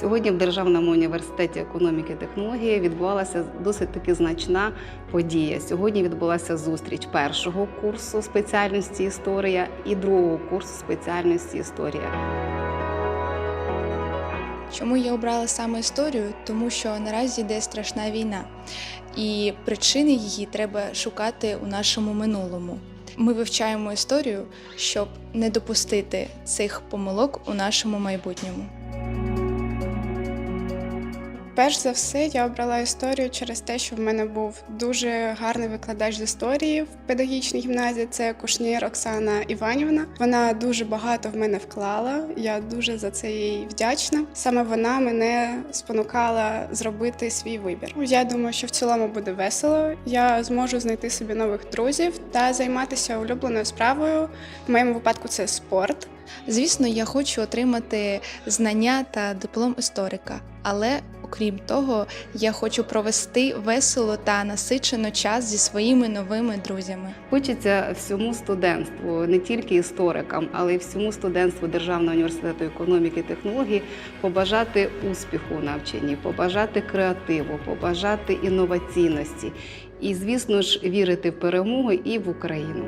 Сьогодні в Державному університеті економіки і технології відбувалася досить таки значна подія. Сьогодні відбулася зустріч першого курсу спеціальності історія і другого курсу спеціальності історія. Чому я обрала саме історію? Тому що наразі йде страшна війна, і причини її треба шукати у нашому минулому. Ми вивчаємо історію, щоб не допустити цих помилок у нашому майбутньому. Перш за все, я обрала історію через те, що в мене був дуже гарний викладач з історії в педагогічній гімназії. Це Кушнір Оксана Іванівна. Вона дуже багато в мене вклала. Я дуже за це їй вдячна. Саме вона мене спонукала зробити свій вибір. Я думаю, що в цілому буде весело. Я зможу знайти собі нових друзів та займатися улюбленою справою. В моєму випадку це спорт. Звісно, я хочу отримати знання та диплом історика, але окрім того, я хочу провести весело та насичено час зі своїми новими друзями. Хочеться всьому студентству, не тільки історикам, але й всьому студентству Державного університету економіки і технології побажати успіху у навчанні, побажати креативу, побажати інноваційності і, звісно ж, вірити в перемогу і в Україну.